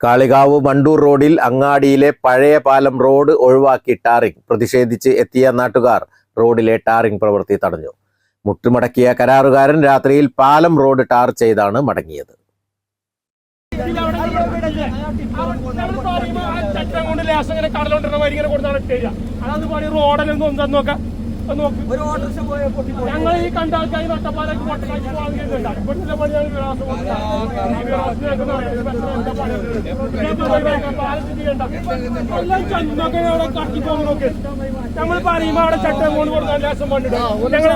കാളികാവ് വണ്ടൂർ റോഡിൽ അങ്ങാടിയിലെ പഴയ പാലം റോഡ് ഒഴിവാക്കി ടാറിംഗ് പ്രതിഷേധിച്ച് എത്തിയ നാട്ടുകാർ റോഡിലെ ടാറിംഗ് പ്രവൃത്തി തടഞ്ഞു മുട്ടുമടക്കിയ കരാറുകാരൻ രാത്രിയിൽ പാലം റോഡ് ടാർ ചെയ്താണ് മടങ്ങിയത് ഇങ്ങനെ ഇങ്ങനെ കൊടുത്താണ് റോഡിലൊന്നും ഒന്ന് നോക്ക് ഞങ്ങൾ ഈ കണ്ട ആൾക്കാർ നട്ടപ്പാലൊക്കെ വാങ്ങിയിട്ടുണ്ട് പണിയാണ് വിലാസം. എല്ലാം ചന്നൊക്കെ അവിടെ കടത്തി നമ്മൾ പറയുമ്പോ അവിടെ ചട്ടം കൊണ്ട് കൊടുക്കാൻ ലേശം പണിടും ഞങ്ങൾ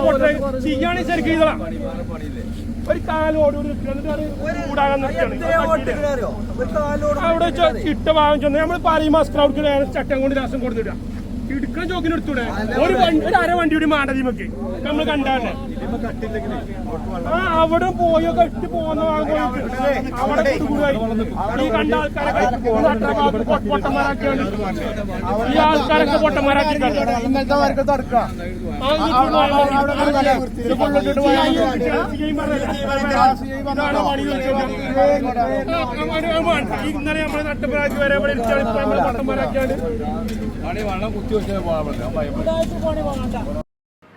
ചെയ്യാണെങ്കിൽ ശരിക്കും ഇതാ ഒരു കാലോട് നിൽക്കുന്നത് കൂടാകാൻ നിൽക്കുകയാണ് അവിടെ ചിട്ട ചെന്ന് നമ്മൾ പറയും മാസ്കർ അവിടെ ചട്ടം കൊണ്ട് ലാസം കൊടുത്തിടുക ഇടുക്കുന്ന ചോക്കിന് എടുത്തൂടെ? ഒരു വണ്ടി ഒരു അര വണ്ടി കൂടി മാണ്ടതി നമുക്ക് നമ്മൾ കണ്ടാണ്. ആ അവിടെ പോയോ കെട്ടി പോകുന്ന അവിടെ കുടുങ്ങുകയായി. ഈ കണ്ട ആൾക്കാരൊക്കെ നട്ട ഭാഗത്ത് പൊ- പൊട്ടന്മാരാക്കിയാണ് ഈ ആൾക്കാരൊക്കെ പൊട്ടന്മാരാക്കി ഇന്നലത്തെ വർക്ക് തടുക്കാം ഇന്നലെ നമ്മളെ നട്ടപ്പരാക്കി വരെ ഇവിടെ ഇരിക്കുകയാണ്. ഇപ്പൊ നമ്മളെ പട്ടന്മാരാക്കിയാണ്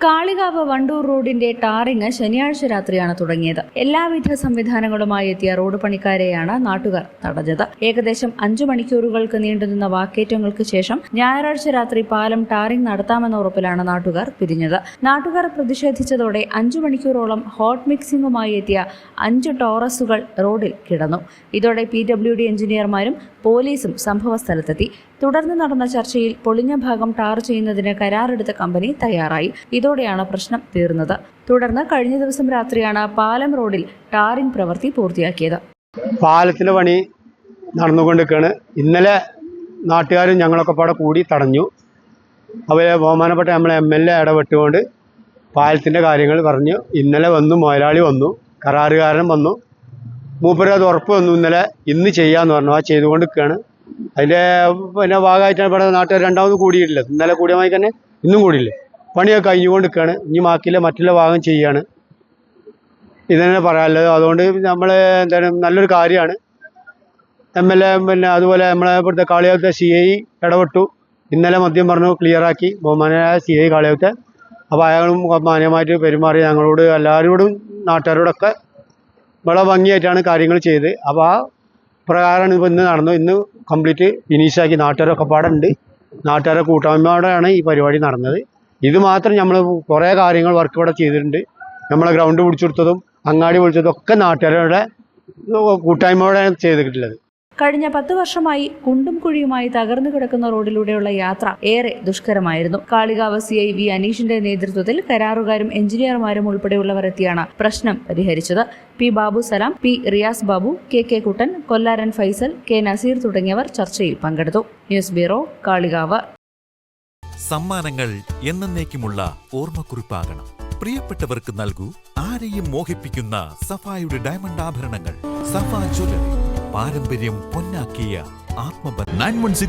കാളികാവ് വണ്ടൂർ റോഡിന്റെ ടാറിങ് ശനിയാഴ്ച രാത്രിയാണ് തുടങ്ങിയത്. എല്ലാവിധ സംവിധാനങ്ങളുമായി എത്തിയ റോഡ് പണിക്കാരെയാണ് നാട്ടുകാർ തടഞ്ഞത്. ഏകദേശം അഞ്ചു മണിക്കൂറുകൾക്ക് നീണ്ടുനിന്ന വാക്കേറ്റങ്ങൾക്ക് ശേഷം ഞായറാഴ്ച രാത്രി പാലം ടാറിംഗ് നടത്താമെന്ന ഉറപ്പിലാണ് നാട്ടുകാർ പിരിഞ്ഞത്. നാട്ടുകാർ പ്രതിഷേധിച്ചതോടെ അഞ്ചു മണിക്കൂറോളം ഹോട്ട് മിക്സിംഗുമായി എത്തിയ അഞ്ച് ടോറസുകൾ റോഡിൽ കിടന്നു. ഇതോടെ പി ഡബ്ല്യു ഡി എഞ്ചിനീയർമാരും പോലീസും സംഭവസ്ഥലത്തെത്തി. തുടർന്ന് നടന്ന ചർച്ചയിൽ പൊളിഞ്ഞ ഭാഗം ടാർ ചെയ്യുന്നതിന് കരാറെടുത്ത കമ്പനി തയ്യാറായി. ഇതോടെയാണ് പ്രശ്നം തീർന്നത്. തുടർന്ന് കഴിഞ്ഞ ദിവസം രാത്രിയാണ് പാലം റോഡിൽ ടാറിംഗ് പ്രവൃത്തി പൂർത്തിയാക്കിയത്. പാലത്തിലെ പണി നടന്നുകൊണ്ടിരിക്കുകയാണ്. ഇന്നലെ നാട്ടുകാരും ഞങ്ങളൊക്കെ പാടെ കൂടി തടഞ്ഞു. അവരെ ബഹുമാനപ്പെട്ട നമ്മളെ എം എൽ എ ഇടപെട്ടുകൊണ്ട് പാലത്തിന്റെ കാര്യങ്ങൾ പറഞ്ഞു. ഇന്നലെ വന്നു മുതലാളി വന്നു കരാറുകാരൻ വന്നു. മൂപ്പരത് ഉറപ്പ് വന്നു ഇന്നലെ ഇന്ന് ചെയ്യാന്ന് പറഞ്ഞു. ആ ചെയ്തുകൊണ്ടിരിക്കുകയാണ്. അതിന്റെ പിന്നെ ഭാഗമായിട്ടാണ് ഇവിടെ നാട്ടുകാർ രണ്ടാമത് കൂടിയിട്ടില്ല. ഇന്നലെ കൂടിയ മാതിരി തന്നെ ഇന്നും കൂടിയില്ല. പണിയൊക്കെ കഴിഞ്ഞുകൊണ്ടിരിക്കുകയാണ്. ഇനി ബാക്കിയില്ല മറ്റുള്ള ഭാഗം ചെയ്യാണ് ഇതന്നെ പറയാനുള്ളത്. അതുകൊണ്ട് നമ്മൾ എന്താണ് നല്ലൊരു കാര്യമാണ്. എം എൽ എ പിന്നെ അതുപോലെ നമ്മളെ ഇവിടുത്തെ കാളിയാവത്തെ സി ഐ ഇടപെട്ടു. ഇന്നലെ മദ്യം പറഞ്ഞു ക്ലിയറാക്കി ബഹുമാനായ സി ഐ കാളിയാവത്തെ അപ്പോൾ അയാളും മാന്യമായിട്ട് പെരുമാറി ഞങ്ങളോട് എല്ലാവരോടും നാട്ടുകാരോടൊക്കെ. വളരെ ഭംഗിയായിട്ടാണ് കാര്യങ്ങൾ ചെയ്ത് അപ്പോൾ ആ പ്രകാരമാണ് ഇപ്പോൾ ഇന്ന് നടന്നു. ഇന്ന് കംപ്ലീറ്റ് ഫിനിഷാക്കി നാട്ടുകാരൊക്കെ പാടുണ്ട്. നാട്ടുകാരെ കൂട്ടായ്മയോടെയാണ് ഈ പരിപാടി നടന്നത്. ഇത് മാത്രം നമ്മൾ കുറേ കാര്യങ്ങൾ വർക്ക് ഇവിടെ ചെയ്തിട്ടുണ്ട്. നമ്മളെ ഗ്രൗണ്ട് പിടിച്ചെടുത്തതും അങ്ങാടി പിടിച്ചതും ഒക്കെ നാട്ടുകാരുടെ കൂട്ടായ്മയോടെയാണ് ചെയ്തിട്ടുള്ളത്. കഴിഞ്ഞ പത്ത് വർഷമായി കുണ്ടും കുഴിയുമായി തകർന്നു കിടക്കുന്ന റോഡിലൂടെയുള്ള യാത്ര ഏറെ ദുഷ്കരമായിരുന്നു. കാളികാവ് സി ഐ വി അനീഷിന്റെ നേതൃത്വത്തിൽ കരാറുകാരും എഞ്ചിനീയർമാരും ഉൾപ്പെടെയുള്ളവർ എത്തിയാണ് പ്രശ്നം പരിഹരിച്ചത്. P Babu Salam P Riyas Babu K K Kuttan Kollaran Faisal K Naseer തുടങ്ങിയവർ ചർച്ചയിൽ പങ്കെടുത്തു. News bureau Kalikavu. സമ്മാനങ്ങൾ എന്നേക്കുമുള്ള ഓർമ്മക്കുറിപ്പാകണം. പ്രിയപ്പെട്ടവർക്ക് നൽകൂ ആരെയും മോഹിപ്പിക്കുന്ന സഫായുടെ ഡയമണ്ട് ആഭരണങ്ങൾ. സഫാ ജ്വല്ലറി. പാരമ്പര്യം പൊന്നാക്കിയ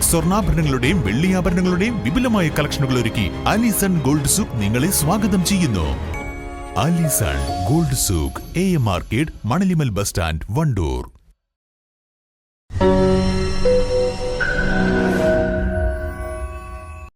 സ്വർണാഭരണങ്ങളുടെയും വെള്ളിയാഭരണങ്ങളുടെയും വിപുലമായ കളക്ഷനുകൾ ഒരുക്കി അലിസൺ ഗോൾഡ് സൂക്ക് നിങ്ങളെ സ്വാഗതം ചെയ്യുന്നു. Alison gold souk A M market Manalimal bus stand Wandoor.